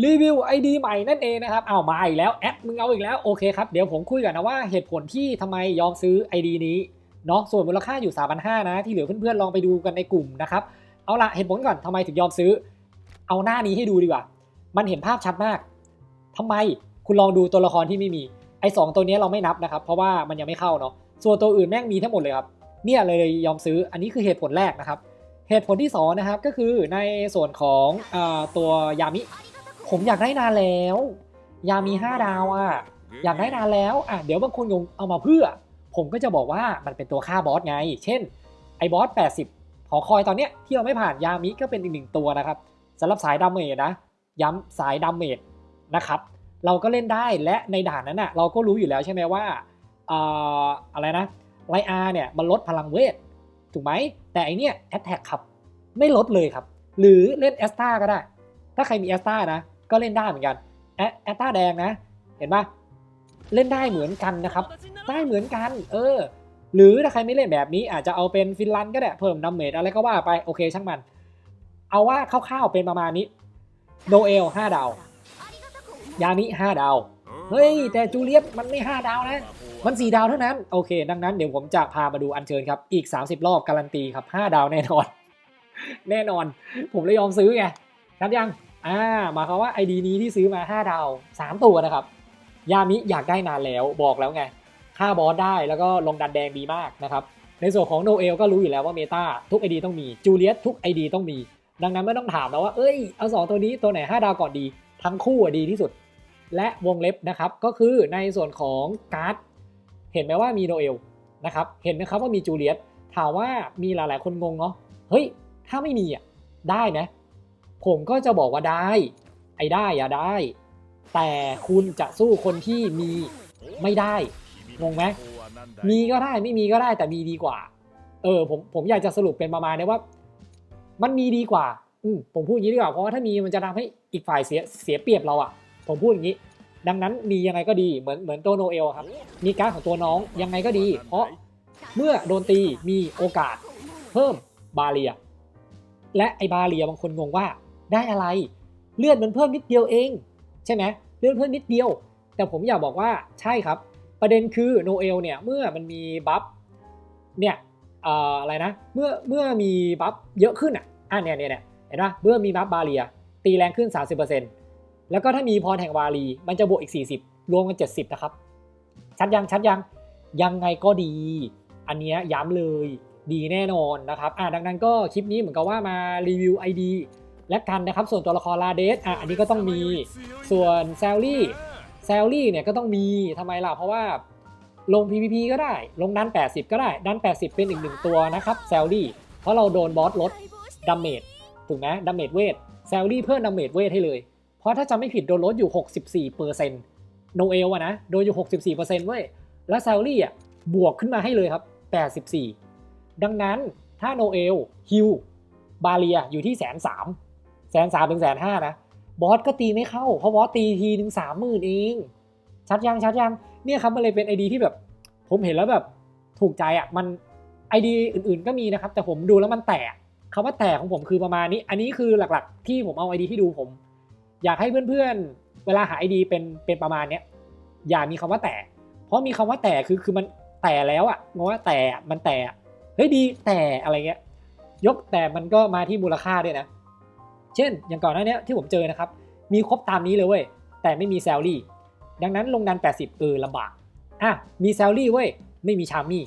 รีวิว ID ใหม่นั่นเองนะครับเอามาอีกแล้วแอดมึงเอาอีกแล้วโอเคครับเดี๋ยวผมคุยกันนะว่าเหตุผลที่ทำไมยอมซื้อ ID นี้เนาะส่วนมูลค่าอยู่3 5 0 0นะที่เหลือเพื่อนๆลองไปดูกันในกลุ่มนะครับเอาละเหตุผลก่อนทำไมถึงยอมซื้อ เอาหน้านี้ให้ดูดีกว่า มันเห็นภาพชัดมากทำไมคุณลองดูตัวละครที่ไม่มีไอ้สองตัวนี้เราไม่นับนะครับเพราะว่ามันยังไม่เข้าเนาะส่วนตัวอื่นแม่งมีทั้งหมดเลยครับเนี่ยเลยยอมซื้ออันนี้คือเหตุผลแรกนะครับ เหตุผลที่สองนะครับก็คือในส่วนของอตัวยามิ ผมอยากได้นานแล้ว ยามี 5 ดาวอะอยากได้นานแล้วอะเดี๋ยวบางคนงงเอามาเพื่อ ผมก็จะบอกว่ามันเป็นตัวฆ่าบอสไง เช่นไอ้บอส 80 หอคอยตอนเนี้ยที่เราไม่ผ่านยามิก็เป็นอีกหนึ่งตัวนะครับสำหรับสายดาเมจนะ ย้ำสายดาเมจนะครับ เราก็เล่นได้และในด่านนั้นอะเราก็รู้อยู่แล้วใช่ไหมว่าอ่อะไรนะไลอาเนี่ยมันลดพลังเวทถูกไหม แต่ไอเนี้ยแอตแทกครับ ไม่ลดเลยครับ หรือเล่นแอสตาก็ได้ ถ้าใครมีแอสตานะ ก็เล่นได้เหมือนกันแอแอสตาแดงนะ เห็นปะเล่นได้เหมือนกันนะครับ ได้เหมือนกัน เออ หรือถ้าใครไม่เล่นแบบนี้อาจจะเอาเป็นฟินแลนด์ก็ได้เพิ่มดาเมจอะไรก็ว่าไปโอเคช่างมัน เอาว่าคร่าวๆเป็นประมาณนี้โนเอล5ดาวยานิ5ดาวเฮ้ย แต่จูเลียตมันไม่5ดาวนะ มัน4ดาวเท่านั้น โอเค ดังนั้นเดี๋ยวผมจะพามาดูอัญเชิญครับ อีก 30 รอบการันตีครับ5ดาวแน่นอน แน่นอน ผมเลยยอมซื้อไงครับยัง อ่าหมายความว่า ID นี้ที่ซื้อมา 5 ดาว 3 ตัวนะครับ ยามิอยากได้นานแล้วบอกแล้วไงค่าบอสได้แล้วก็ลงดันแดงดีมากนะครับ ในส่วนของโนเอลก็รู้อยู่แล้วว่าเมตาทุก ID ต้องมีจูเลียตทุก ID ต้องมี ดังนั้นไม่ต้องถามแล้วว่า เอ้ย เอาสองตัวนี้ตัวไหน 5 ดาวก่อนดี ทั้งคู่อะดีที่สุด และวงเล็บนะครับก็คือในส่วนของการ์ดเห็นไหมว่ามีโนเอลนะครับเห็นนะครับว่ามีจูเลียตถามว่ามีหลายๆคนงงเนาะเฮ้ยถ้าไม่มีอะได้ไหม ผมก็จะบอกว่าได้ ไอ้ได้อะได้ แต่คุณจะสู้คนที่มีไม่ได้งงไหมมีก็ได้ไม่มีก็ได้แต่มีดีกว่า เออผมผมอยากจะสรุปเป็นประมาณนี้ว่า มันมีดีกว่า อืผมพูดอย่างนี้ดีกว่าเพราะว่าถ้ามีมันจะทำให้อีกฝ่ายเสียเสียเปรียบเราอะผมพูดอย่างนี้ ดังนั้นมียังไงก็ดีเหมือนเหมือนตัวโนเอลครับ มีการของตัวน้องยังไงก็ดี เพราะเมื่อโดนตีมีโอกาส เพิ่มบาเรีย และไอบาเรียบางคนงงว่า ได้อะไร เลือดมันเพิ่มนิดเดียวเอง ใช่ไหมเลือดเพิ่มนิดเดียว แต่ผมอยากบอกว่าใช่ครับ ประเด็นคือโนเอลเนี่ยเมื่อมันมีบัฟเนี่ยอออะไรนะเมื่อเมื่อมีบัฟเยอะขึ้นอะอะเนี่ยเนี่ยเนี่ยเห็นปะเมื่อมีบัฟบาเรีย ตีแรงขึ้น 30%แล้วก็ถ้ามีพรแห่งวารีมันจะบวกอีก 40 รวมกัน 70 นะครับ ชัดยังชัดยังยังไงก็ดี อันเนี้ยย้ำเลยดีแน่นอนนะครับอะดังนั้นก็คลิปนี้เหมือนกับว่ามารีวิว ID และกันนะครับ ส่วนตัวละครลาเดสอะอันนี้ก็ต้องมีส่วนแซลลี่แซลลี่เนี่ยก็ต้องมีทำไมล่ะเพราะว่าลง PVP ก็ได้ ลงดัน 80 ก็ได้ ดัน 80 เป็นอีกหนึ่งตัวนะครับแซลลี่เพราะเราโดนบอสลดดาเมจถูกไหมดาเมจเวทแซลลี่เพิ่มดาเมจเวทให้เลย เพราะถ้าจำไม่ผิดโดนลดอยู่ 64%โนเอลอะนะ โดนอยู่ 64%เว้ย แล้วแซลลี่อะบวกขึ้นมาให้เลยครับ 84 ดังนั้นถ้าโนเอลฮิวบาเรียอยู่ที่แสนสาม แสนสามถึงแสนห้านะ บอสก็ตีไม่เข้า เพราะบอสตีทีหนึ่งสามหมื่นเอง ชัดยังชัดยัง เนี่ยครับมันเลยเป็นไอดีที่แบบ ผมเห็นแล้วแบบถูกใจอะ มันไอดีอื่นๆก็มีนะครับ แต่ผมดูแล้วมันแตกคำว่าแตกของผมคือประมาณนี้ อันนี้คือหลักๆ ที่ผมเอาไอดีที่ดูผม อยากให้เพื่อนๆ เวลาหาไอดีเป็นเป็นประมาณเนี้ยอย่ามีคำว่าแตกเพราะมีคำว่าแตกคือคือมันแต่แล้วอะงงว่าแต่มันแต่เฮ้ยดีแต่อะไรเงี้ย ยกแต่มันก็มาที่มูลค่าด้วยนะ เช่น อย่างก่อนหน้านี้ที่ผมเจอนะครับ มีครบตามนี้เลยเว้ย แต่ไม่มีแซลลี่ ดังนั้นลงดัน 80 เออลำบาก อะ มีแซลลี่เว้ย ไม่มีชามี่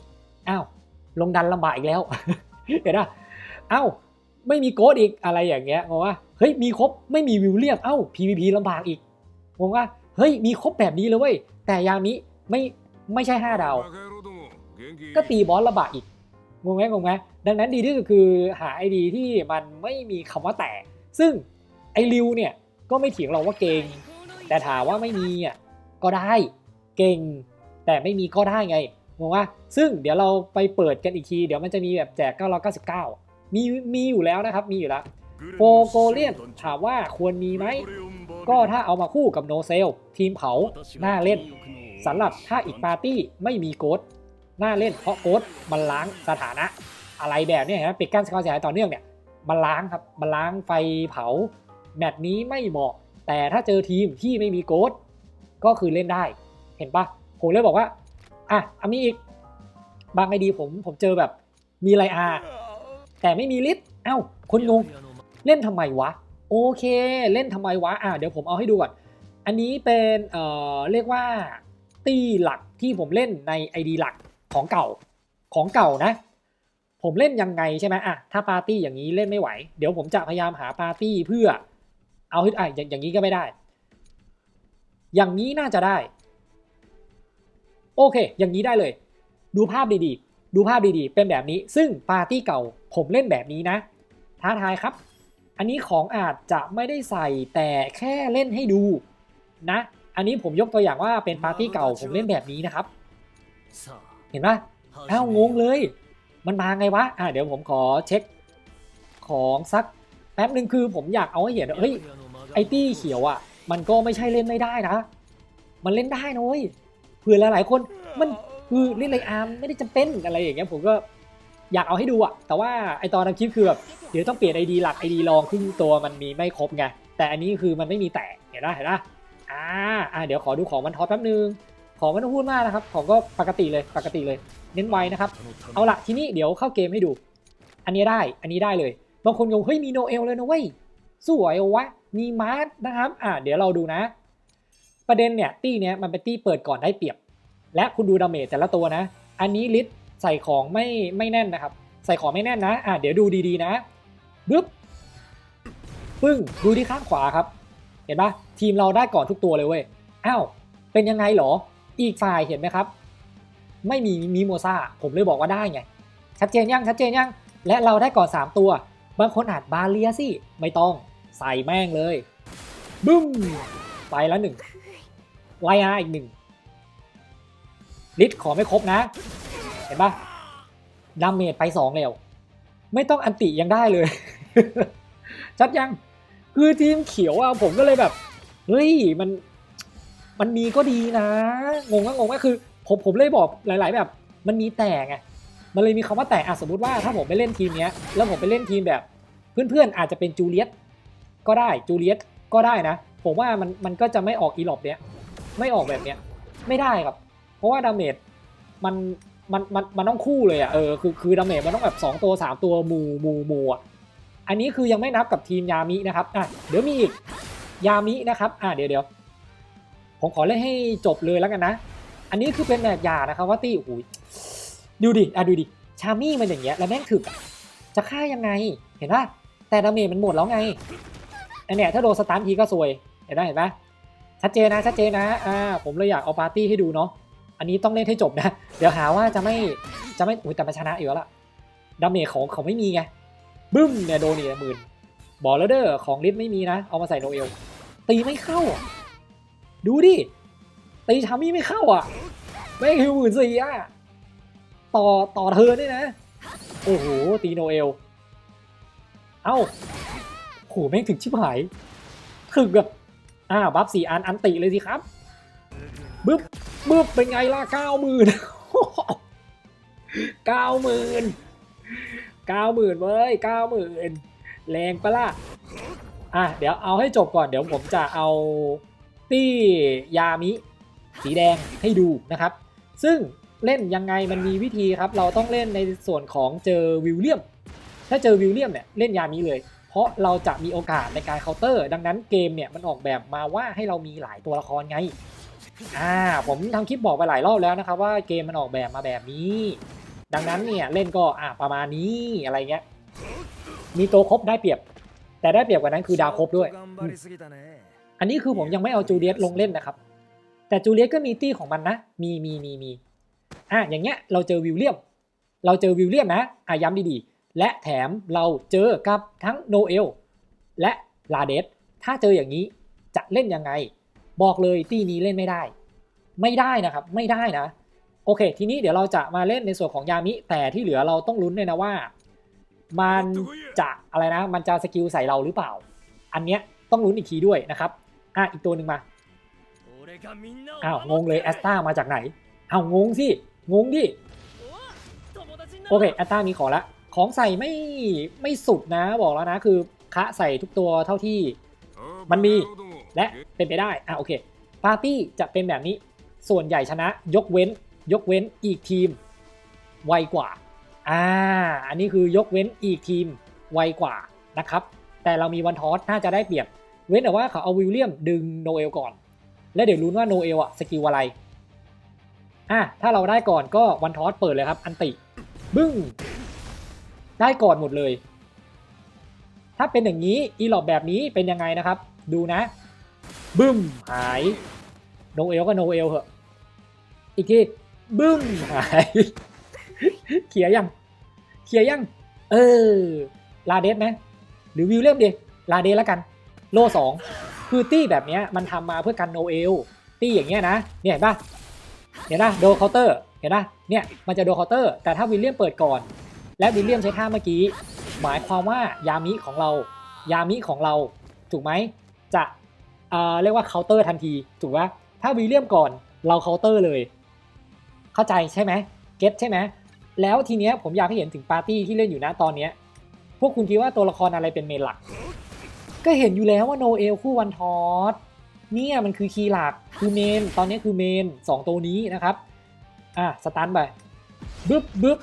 อ้าว ลงดันลำบากอีกแล้ว เห็นปะอ้าวไม่มีโกดอีกอะไรอย่างเงี้ยงงว่าเฮ้ยมีครบไม่มีวิลเลียมเอ้า PVP ลำบากอีกงงว่าเฮ้ยมีครบแบบนี้เลยเว้ยแต่ยามิไม่ไม่ใช่ 5 ดาว ก็ตีบอสลำบากอีกงงไหมงงไหมดังนั้นดีที่สุดคือหาไอดีที่มันไม่มีคำว่าแต่ ซึ่งไอริวเนี่ยก็ไม่เถียงเราว่าเก่ง แต่ถามว่าไม่มีอะก็ได้เก่ง แต่ไม่มีก็ได้ไงงงว่าซึ่งเดี๋ยวเราไปเปิดกันอีกที เดี๋ยวมันจะมีแบบแจก 999 มีมีอยู่แล้วนะครับ มีอยู่แล้วโปโกเลียนถามว่าควรมีไหม ก็ถ้าเอามาคู่กับโนเซล ทีมเผาน่าเล่นสำหรับถ้าอีกปาร์ตี้ไม่มีโกดน่าเล่นเพราะโกดมันล้างสถานะ อะไรแบบเนี้ยนะปิดกั้นความเสียหายต่อเนื่องเนี่ย มันล้างครับมันล้างไฟเผา แมตช์นี้ไม่เหมาะ แต่ถ้าเจอทีมที่ไม่มีโกดก็คือเล่นได้ เห็นปะผมเลยบอกว่า อะอามีอีก บางไอดีผมผมเจอแบบมีไลอาร์แต่ไม่มีลิสเอ้า คนงง เล่นทำไมวะ โอเค เล่นทำไมวะ อะเดี๋ยวผมเอาให้ดูก่อน อันนี้เป็นเอ่อเรียกว่าตีหลักที่ผมเล่นใน ID หลักของเก่าของเก่านะ ผมเล่นยังไงใช่ไหมอะถ้าปาร์ตี้อย่างนี้เล่นไม่ไหว เดี๋ยวผมจะพยายามหาปาร์ตี้เพื่อ เอาให้อะอย่างอย่างนี้ก็ไม่ได้ อย่างนี้น่าจะได้ โอเค อย่างนี้ได้เลย ดูภาพดีๆ ดูภาพดีๆ เป็นแบบนี้ ซึ่งปาร์ตี้เก่าผมเล่นแบบนี้นะ ท้าทายครับ อันนี้ของอาจจะไม่ได้ใส่แต่แค่เล่นให้ดูนะ อันนี้ผมยกตัวอย่างว่าเป็นปาร์ตี้เก่าผมเล่นแบบนี้นะครับ เห็นปะอ้าวงงเลย มันมาไงวะอะเดี๋ยวผมขอเช็คของสักแป๊บหนึ่งคือผมอยากเอาให้เห็นเฮ้ยไอตี้เขียวอะ มันก็ไม่ใช่เล่นไม่ได้นะ มันเล่นได้นะเว้ยเผื่อหลายๆคนมันคือเล่นไรอาร์มไม่ได้จำเป็นอะไรอย่างเงี้ยผมก็อยากเอาให้ดูอะแต่ว่าไอตอนทำคลิปคือแบบเดี๋ยวต้องเปลี่ยนไอดีหลักไอดีรองซึ่งตัวมันมีไม่ครบไงแต่อันนี้คือมันไม่มีแตะเห็นปะเห็นปะอ่าอ่าเดี๋ยวขอดูของมันท็อปแป๊บนึง ของไม่ต้องพูดมากนะครับ ของก็ปกติเลยปกติเลย เน้นไว้นะครับ เอาละทีนี้เดี๋ยวเข้าเกมให้ดู อันนี้ได้อันนี้ได้เลย บางคนงงเฮ้ยมีโนเอลเลยนะเว้ยสวยวะมีมาร์ทนะครับ อ่าเดี๋ยวเราดูนะ ประเด็นเนี่ยตี้เนี้ยมันเป็นตี้เปิดก่อนได้เปรียบ และคุณดูดาเมจแต่ละตัวนะ อันนี้ลิสใส่ของไม่ไม่แน่นนะครับ ใส่ของไม่แน่นนะ อ่าเดี๋ยวดูดีๆนะบึ๊บปึ้งดูที่ข้างขวาครับ เห็นปะทีมเราได้ก่อนทุกตัวเลยเว้ยอ้าวเป็นยังไงเหรอ อีกฝ่ายเห็นไหมครับ ไม่มีมิโมซาผมเลยบอกว่าได้ไง ชัดเจนยังชัดเจนยัง และเราได้ก่อน 3 ตัว บางคนอาจบาเลียสิไม่ต้องใส่แม่งเลย บึ้ม ไปแล้วหนึ่งไลอาอีกหนึ่งลิทขอไม่ครบนะ เห็นปะดาเมจไปสองแล้ว ไม่ต้องอันติยังได้เลย ชัดยัง คือทีมเขียวอะผมก็เลยแบบเฮ้ยมัน มันมีก็ดีนะ งงก็งงก็คือ ผมผมเลยบอกหลาย ๆ แบบ มันมีแต่ไงมันเลยมีคำว่าแต่อะสมมติว่าถ้าผมไปเล่นทีมเนี้ยแล้วผมไปเล่นทีมแบบ เพื่อนๆอาจจะเป็นจูเลียตก็ได้จูเลียตก็ได้นะ ผมว่ามันมันก็จะไม่ออกอีหลอบเนี้ยไม่ออกแบบเนี้ยไม่ได้ครับ เพราะว่าดาเมจมันมันมันมันต้องคู่เลยอะเออคือคือดาเมจมันต้องแบบ 2 ตัว 3 ตัวมูมูมูอะอันนี้คือยังไม่นับกับทีมยามินะครับอะเดี๋ยวมีอีกยามินะครับอะเดี๋ยวเดี๋ยว ผมขอเล่นให้จบเลยแล้วกันนะ อันนี้คือเป็นแบบยานะครับว่าตี้โอ้โหดูดิอะดูดิ ชามี่มันอย่างเงี้ยแล้วแม่งถึกอจะฆ่ายังไง เห็นปะแต่ดาเมจมันหมดแล้วไงอันเนี้ยถ้าโดนสตาร์ทีก็ซวย เห็นไหมเห็นปะชัดเจนนะชัดเจนนะ อ่า ผมเลยอยากเอาปาร์ตี้ให้ดูเนาะ อันนี้ต้องเล่นให้จบนะ เดี๋ยวหาว่าจะไม่ จะไม่ อุ้ยแต่มันชนะอยู่แล้วล่ะ ดาเมจของเขาไม่มีไง บึ้มเนี่ยโดนอีกหมื่น บอกแล้วเด้อ ของลิสไม่มีนะ เอามาใส่โนเอล ตีไม่เข้า ดูดิ ตีชามี่ไม่เข้าอะไม่คือหมื่นสี่อะ ต่อต่อเธอเนี่ยนะ โอ้โห ตีโนเอล เอ้าโหแม่งถึงชิบหาย ถึงแบบอ่าบัฟสี่อันอันติเลยสิครับบึ๊บบึ๊บเป็นไงล่ะเก้าหมื่นเก้าหมื่นเก้าหมื่นเว้ยเก้าหมื่นแรงปะล่ะ อะ เดี๋ยวเอาให้จบก่อน เดี๋ยวผมจะเอา ตี้ยามิสีแดงให้ดูนะครับ ซึ่งเล่นยังไงมันมีวิธีครับ เราต้องเล่นในส่วนของเจอวิลเลียม ถ้าเจอวิลเลียมเนี่ยเล่นยามิเลย เพราะเราจะมีโอกาสในการเคาน์เตอร์ ดังนั้นเกมเนี่ยมันออกแบบมาว่าให้เรามีหลายตัวละครไงอ่าผมทำคลิปบอกไปหลายรอบแล้วนะครับว่าเกมมันออกแบบมาแบบนี้ ดังนั้นเนี่ยเล่นก็อ่าประมาณนี้อะไรเงี้ยมีตัวครบได้เปรียบ แต่ได้เปรียบกว่านั้นคือดาวครบด้วย อันนี้คือผมยังไม่เอาจูเลียสลงเล่นนะครับ แต่จูเลียสก็มีตี้ของมันนะ มีมีมีมีอะอย่างเงี้ยเราเจอวิลเลียม เราเจอวิลเลียมนะอะย้ำดีๆ และแถมเราเจอกับทั้งโนเอลและลาเดสถ้าเจออย่างนี้จะเล่นยังไง บอกเลยตี้นี้เล่นไม่ได้ ไม่ได้นะครับไม่ได้นะ โอเค ทีนี้เดี๋ยวเราจะมาเล่นในส่วนของยามิ แต่ที่เหลือเราต้องลุ้นเลยนะว่า มันจะอะไรนะ มันจะสกิลใส่เราหรือเปล่า อันเนี้ยต้องลุ้นอีกทีด้วยนะครับ อะอีกตัวหนึ่งมาอ้าวงงเลยแอสตามาจากไหนอ้าวงงสิงงดิโอเคแอสตามีของละ ของใส่ไม่ไม่สุดนะบอกแล้วนะคือคะใส่ทุกตัวเท่าที่มันมีและเป็นไปได้อะโอเคปาร์ตี้จะเป็นแบบนี้ส่วนใหญ่ชนะยกเว้นยกเว้นอีกทีม ไวกว่าอ่าอันนี้คือยกเว้นอีกทีมไวกว่านะครับ แต่เรามีวันทอสน่าจะได้เปรียบ เว้นแต่ว่าเขาเอาวิลเลียมดึงโนเอลก่อน แล้วเดี๋ยวรู้ว่าโนเอลอะสกิลอะไรอะถ้าเราได้ก่อนก็วันทอสเปิดเลยครับ อันติ บึ้ง ได้ก่อนหมดเลย ถ้าเป็นอย่างนี้อีหลอบแบบนี้เป็นยังไงนะครับ ดูนะ บึ้ม หายโนเอลก็โนเอลเหอะอีกทีบึ้ม หายเคลียยังเคลียยัง เออ ลาเดสไหมหรือวิลเลียมดีลาเดสแล้วกัน โลสองคือตี้แบบนี้มันทำมาเพื่อกันโนเอลตี้อย่างเงี้ยนะเนี่ยเห็นปะเห็นปะโดเคาน์เตอร์เห็นปะเนี่ยมันจะโดเคาน์เตอร์ แต่ถ้าวิลเลียมเปิดก่อน และวิลเลียมใช้ท่าเมื่อกี้ หมายความว่ายามิของเรา ยามิของเราถูกไหมจะเอ่อเรียกว่าเคาน์เตอร์ทันทีถูกปะถ้าวิลเลียมก่อนเราเคาน์เตอร์เลย เข้าใจใช่ไหมเก็ตใช่ไหมแล้วทีเนี้ยผมอยากให้เห็นถึงปาร์ตี้ที่เล่นอยู่นะตอนเนี้ยพวกคุณคิดว่าตัวละครอะไรเป็นเมนหลัก ก็เห็นอยู่แล้วว่าโนเอลคู่วันทอสเนี่ยมันคือคีย์หลักคือเมน ตอนนี้คือเมน 2 ตัวนี้นะครับ อะ สตันไปบึ๊บบึ๊บ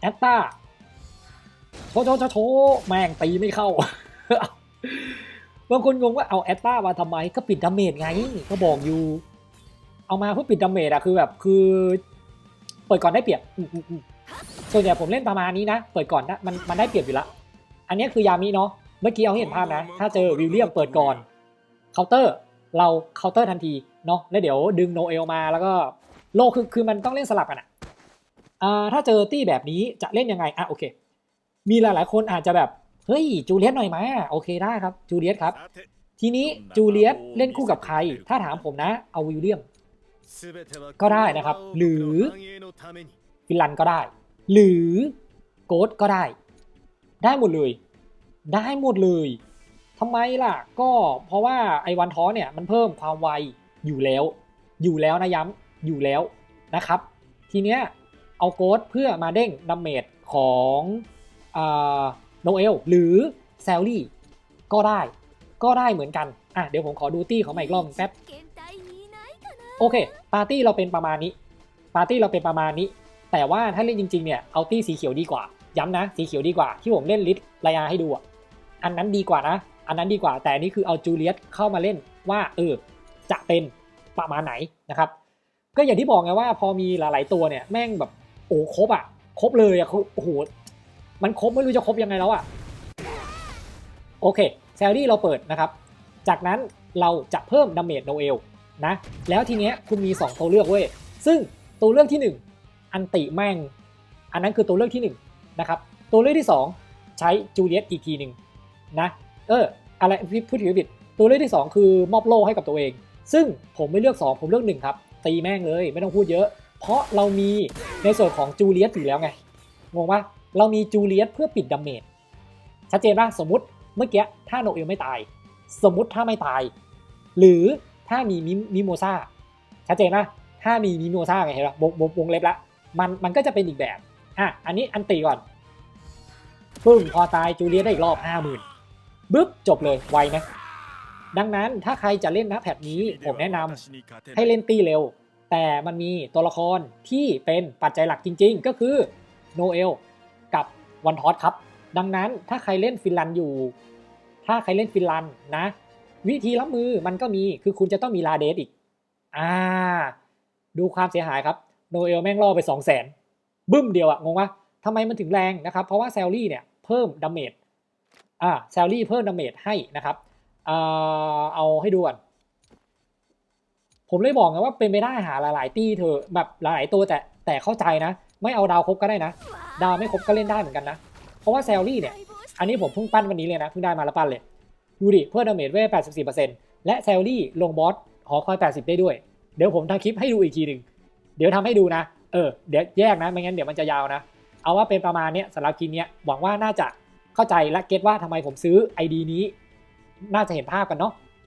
แอตตาโชโชโชโชแม่งตีไม่เข้าบางคนงงว่าเอาแอตตามาทำไมก็ปิดดาเมจไงก็บอกอยู่ เอามาเพื่อปิดดาเมจอะคือแบบคือเปิดก่อนได้เปรียบส่วนใหญ่ผมเล่นประมาณนี้นะ เปิดก่อนนะมันมันได้เปรียบอยู่แล้ว อันนี้คือยามิเนาะเมื่อกี้เอาให้เห็นภาพนะ ถ้าเจอวิลเลียมเปิดก่อนเคาน์เตอร์เราเคาน์เตอร์ทันทีเนาะแล้วเดี๋ยวดึงโนเอลมาแล้วก็โลคือคือมันต้องเล่นสลับกันอะอ่าถ้าเจอตี้แบบนี้จะเล่นยังไงอะโอเค มีหลายๆคนอาจจะแบบเฮ้ยจูเลียสหน่อยไหมโอเคได้ครับจูเลียสครับ ทีนี้จูเลียสเล่นคู่กับใคร ถ้าถามผมนะเอาวิลเลียม ก็ได้นะครับ หรือฟินลันก็ได้ หรือโกดก็ได้ ได้หมดเลย ได้หมดเลยทำไมล่ะ ก็เพราะว่าไอวันท้อเนี่ยมันเพิ่มความไวอยู่แล้ว อยู่แล้วนะย้ำอยู่แล้วนะครับ ทีเนี้ยเอาโกดเพื่อมาเด้งดัมเมจของโนเอลหรือแซลลี่ก็ได้ ก็ได้เหมือนกัน อะเดี๋ยวผมขอดูตี้ของใหม่อีกรอบแป๊บโอเค ปาร์ตี้เราเป็นประมาณนี้ ปาร์ตี้เราเป็นประมาณนี้ แต่ว่าถ้าเล่นจริงๆเนี่ยเอาตี้สีเขียวดีกว่า ย้ำนะ สีเขียวดีกว่าที่ผมเล่นลิสต์รายงาให้ดูอะ อันนั้นดีกว่านะ อันนั้นดีกว่า แต่นนี้คือเอาจูเลียสเข้ามาเล่นว่าเออจะเป็นประมาณไหนนะครับ ก็อย่างที่บอกไงว่าพอมีหลาย ๆตัวเนี่ยแม่งแบบโอ้ครบอะครบเลยอะคือโอ้โหมันครบไม่รู้จะครบยังไงแล้วอะโอเคแซลลี่เราเปิดนะครับ จากนั้นเราจะเพิ่มดาเมจโนเอลนะ แล้วทีเนี้ยคุณมี 2 ตัวเลือกเว้ย ซึ่งตัวเลือกที่ 1 อันติแม่ง อันนั้นคือตัวเลือกที่1นะครับ ตัวเลือกที่ 2 ใช้จูเลียตอีกทีหนึ่ง นะ เออ อะไรพูดถึงผิด ตัวเลือกที่ 2 คือมอบโล่ให้กับตัวเอง ซึ่งผมไม่เลือก 2 ผมเลือก1ครับ ตีแม่งเลยไม่ต้องพูดเยอะ เพราะเรามีในส่วนของจูเลียตอยู่แล้วไง งงปะเรามีจูเลียตเพื่อปิดดาเมจ ชัดเจนป่ะ สมมติเมื่อกี้ถ้าโนเอลไม่ตาย สมมติถ้าไม่ตาย หรือถ้ามีมิมิโมซาชัดเจนนะถ้ามีมิโมซาไงเห็นปะวงวงเล็บละ มันมันก็จะเป็นอีกแบบ อะ อันนี้อันตีก่อนปึ้งพอตายจูเลียสได้อีกรอบห้าหมื่น บึ๊บจบเลยไวนะ ดังนั้นถ้าใครจะเล่นนะแพทนี้ผมแนะนำให้เล่นตีเร็ว แต่มันมีตัวละครที่เป็นปัจจัยหลักจริง ๆ ก็คือโนเอลกับวันทอสครับ ดังนั้นถ้าใครเล่นฟินแลนด์อยู่ ถ้าใครเล่นฟินแลนด์นะ วิธีรับมือมันก็มีคือคุณจะต้องมีลาเดสอีก อ่า ดูความเสียหายครับโนเอลแม่งล่อไป 2 0 0แสนบึ้มเดียวอะงงวะทำไมมันถึงแรงนะครับ เพราะว่าแซลลี่เนี่ยเพิ่มดาเมจ อ่าแซลลี่เพิ่มดาเมจให้นะครับอ่าเอาให้ดูก่อนผมเลยบอกไงว่าเป็นไปได้หาหลาย ๆ ตี้เธอแบบหลาย ๆ ตัวแต่แต่เข้าใจนะ ไม่เอาดาวครบก็ได้นะ ดาวไม่ครบก็เล่นได้เหมือนกันนะ เพราะว่าแซลลี่เนี่ย อันนี้ผมเพิ่งปั้นวันนี้เลยนะ เพิ่งได้มาแล้วปั้นเลย ดูดิ เพิ่มดาเมจเวท84%และแซลลี่ลงบอสหอคอย 80 ได้ด้วย เดี๋ยวผมทำคลิปให้ดูอีกทีหนึ่งเดี๋ยวทำให้ดูนะ เออ เดี๋ยวแยกนะ ไม่งั้นเดี๋ยวมันจะยาวนะ เอาว่าเป็นประมาณเนี้ยสำหรับคลิปเนี้ยหวังว่าน่าจะ เข้าใจและเก็ตว่าทำไมผมซื้อ ID นี้ น่าจะเห็นภาพกันเนาะ